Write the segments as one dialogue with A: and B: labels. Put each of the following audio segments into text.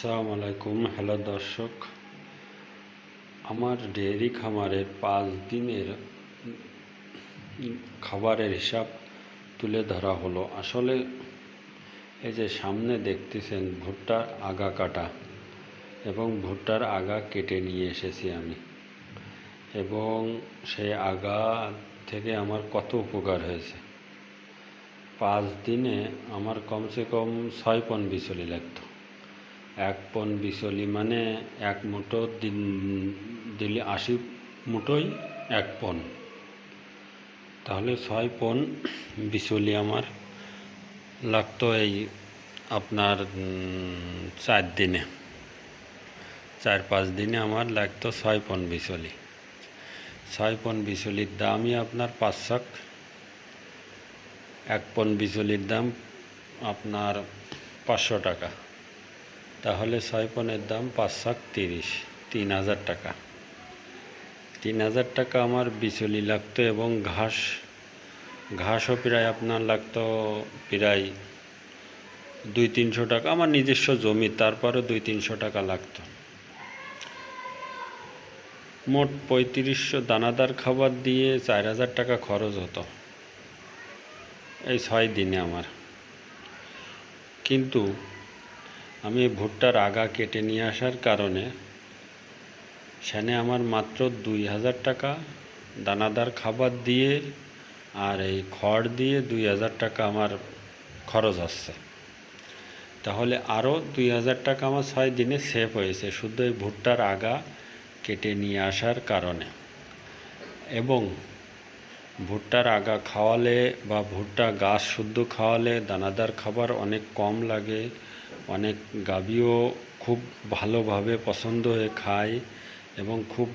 A: আসসালামু আলাইকুম হ্যালো দর্শক, আমার ডেয়ারি খামারের পাঁচ দিনের খাবারের হিসাব তুলে ধরা হলো। আসলে এই যে সামনে দেখতেছেন ভুট্টার আগা কাটা এবং ভুট্টার আগা কেটে নিয়ে এসেছি আমি। এবং সেই আগা থেকে আমার কত উপকার হয়েছে। পাঁচ দিনে আমার কমসে কম ছয় পন বিচলি লাগতো। এক পন বিচলি মানে এক মুঠো দিন দিলে আশি মুঠোই এক পন। তাহলে ছয় পন বিচলি আমার লাগতো এই আপনার চার দিনে। চার, পাঁচ দিনে আমার লাগতো ছয় পন বিচলি। ছয় পন বিচলির দামই আপনার পাঁচশো এক পন বিচলির দাম আপনার পাঁচশো টাকা। তাহলে ছয় পনেরো দাম পাঁচশো তিরিশ, তিন হাজার টাকা। তিন হাজার টাকা আমার বিচলি লাগতো এবং ঘাস, ঘাসও প্রায় আপনার লাগতো প্রায় দুই তিনশো টাকা, আমার নিজস্ব জমি, তারপরও দুই তিনশো টাকা লাগতো। মোট পঁয়ত্রিশশো দানাদার খাবার দিয়ে চার হাজার টাকা খরচ হতো এই ছয় দিনে আমার। কিন্তু আমি ভুট্টার আগা কেটে নিয়ে আসার কারণে সেখানে আমার মাত্র দুই হাজার টাকা দানাদার খাবার দিয়ে আর এই খড় দিয়ে দুই হাজার টাকা আমার খরচ আসছে। তাহলে আরও দুই হাজার টাকা আমার ছয় দিনে সেভ হয়েছে শুধু এই ভুট্টার আগা কেটে নিয়ে আসার কারণে। এবং ভুট্টার আগা খাওয়ালে বা ভুট্টা গাছ শুদ্ধ খাওয়ালে দানাদার খাবার অনেক কম লাগে। অনেক গাভীও খুব ভালোভাবে পছন্দ হয়ে খায় এবং খুব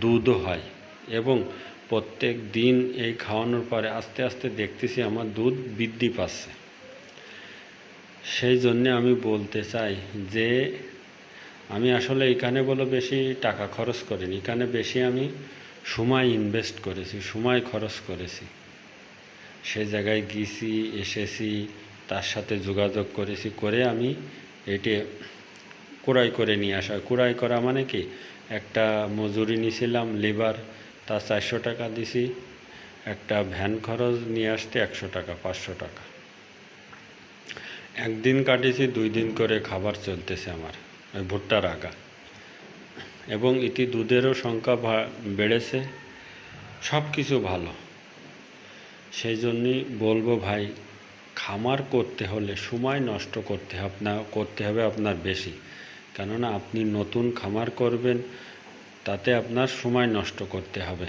A: দুধও হয় এবং প্রত্যেক দিন এই খাওয়ানোর পরে আস্তে আস্তে দেখতেছি আমার দুধ বৃদ্ধি পাচ্ছে। সেই জন্যে আমি বলতে চাই যে, আমি আসলে এখানে বলো বেশি টাকা খরচ করিনি। এখানে বেশি আমি সময় ইনভেস্ট করেছি, সময় খরচ করেছি। সে জায়গায় গিয়েছি এসেছি তার সাথে যোগাযোগ করেছি, করে আমি এটি কুড়াই করে নিয়ে আসা। কুড়াই করা মানে কি? একটা মজুরি নিয়েছিলাম লেবার তা চারশো টাকা দিছি। একটা ভ্যান খরচ নিয়ে আসতে একশো টাকা, পাঁচশো টাকা। একদিন কাটিয়েছি, দুই দিন করে খাবার চলতেছে আমার ভুট্টার আগা। এবং ইতি দুধেরও সংখ্যা বেড়েছে সব কিছু ভালো। সেই জন্যই বলব ভাই খামার করতে হলে সময় নষ্ট করতে আপনার করতে হবে আপনার বেশি। কেননা আপনি নতুন খামার করবেন, তাতে আপনার সময় নষ্ট করতে হবে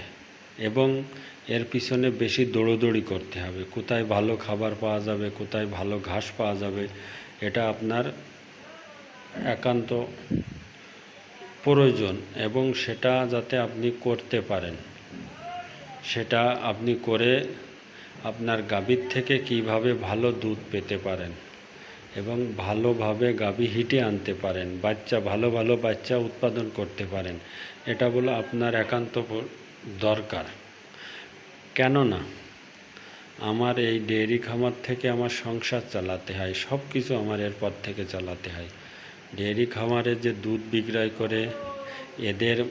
A: এবং এর পিছনে বেশি দৌড়োদৌড়ি করতে হবে। কোথায় ভালো খাবার পাওয়া যাবে, কোথায় ভালো ঘাস পাওয়া যাবে, এটা আপনার একান্ত প্রয়োজন এবং সেটা যাতে আপনি করতে পারেন। সেটা আপনি করে আপনার গাভীর থেকে কীভাবে ভালো দুধ পেতে পারেন? এবং ভালোভাবে গাভী হিটে আনতে পারেন, বাচ্চা, ভালো ভালো বাচ্চা উৎপাদন করতে পারেন, এটা বলো আপনার একান্ত দরকার। কেননা, আমার এই ডেয়ারি খামার থেকে আমার সংসার চালাতে হয় সব কিছু আমার এরপর থেকে চালাতে হয়। ডেয়ারি খামারে যে দুধ বিক্রয় করে, এদের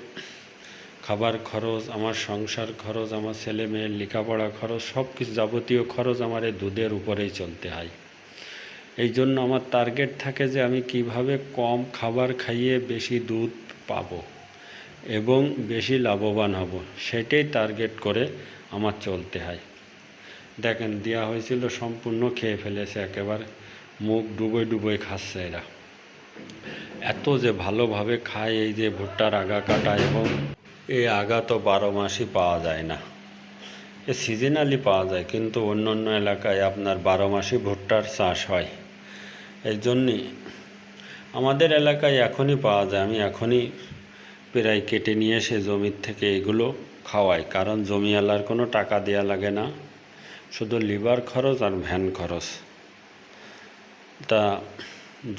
A: খাবার খরচ, আমার সংসার খরচ, আমার ছেলে মেয়ের লেখাপড়া খরচ, সব কিছু যাবতীয় খরচ আমার এই দুধের উপরেই চলতে হয়। এই জন্য আমার টার্গেট থাকে যে আমি কীভাবে কম খাবার খাইয়ে বেশি দুধ পাবো এবং বেশি লাভবান হব, সেটাই টার্গেট করে আমার চলতে হয়। দেখেন দেওয়া হয়েছিল সম্পূর্ণ খেয়ে ফেলেছে একেবারে, মুখ ডুবোই ডুবোই খাচ্ছে এরা। এত যে ভালোভাবে খায়, এই যে ভুট্টার আগা কাটা এবং এই আগা তো বারো মাসই পাওয়া যায় না। এ সিজনালি পাওয়া যায়, কিন্তু অন্য অন্য এলাকায় আপনার বারো মাসই ভুট্টার চাষ হয়। এই জন্যই আমাদের এলাকায় এখনই পাওয়া যায়, আমি এখনই প্রায় কেটে নিয়ে এসে জমির থেকে এগুলো খাওয়াই, কারণ জমিওয়ালার কোনো টাকা দেওয়া লাগে না, শুধু লিভার খরচ আর ভ্যান খরচ। তা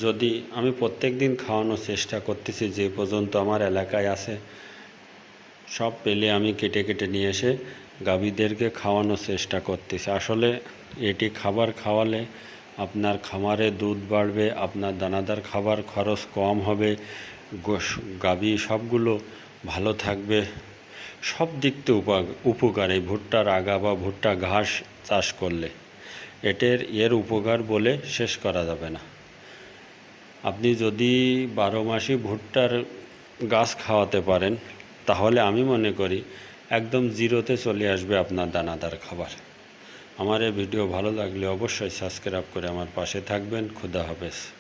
A: যদি আমি প্রত্যেক দিন খাওয়ানোর চেষ্টা করতেছি, যে পর্যন্ত আমার এলাকায় আছে সব পেলে আমি কেটে কেটে নিয়ে এসে গাভীদেরকে খাওয়ানোর চেষ্টা করতেছি। আসলে এটি খাবার খাওয়ালে আপনার খামারে দুধ বাড়বে, আপনার দানাদার খাবার খরচ কম হবে গাভী সবগুলো ভালো থাকবে। সব দিক থেকে উপা- উপকার, এই ভুট্টার আগা বা ভুট্টা ঘাস চাষ করলে এটের, এর উপকার বলে শেষ করা যাবে না। আপনি যদি বারো মাসই ভুট্টার গাছ খাওয়াতে পারেন তাহলে আমি মনে করি একদম জিরোতে চলে আসবে আপনার দানাদার খাবার। আমার এই ভিডিও ভালো লাগলে অবশ্যই সাবস্ক্রাইব করে আমার পাশে থাকবেন। খুদা হাফেজ।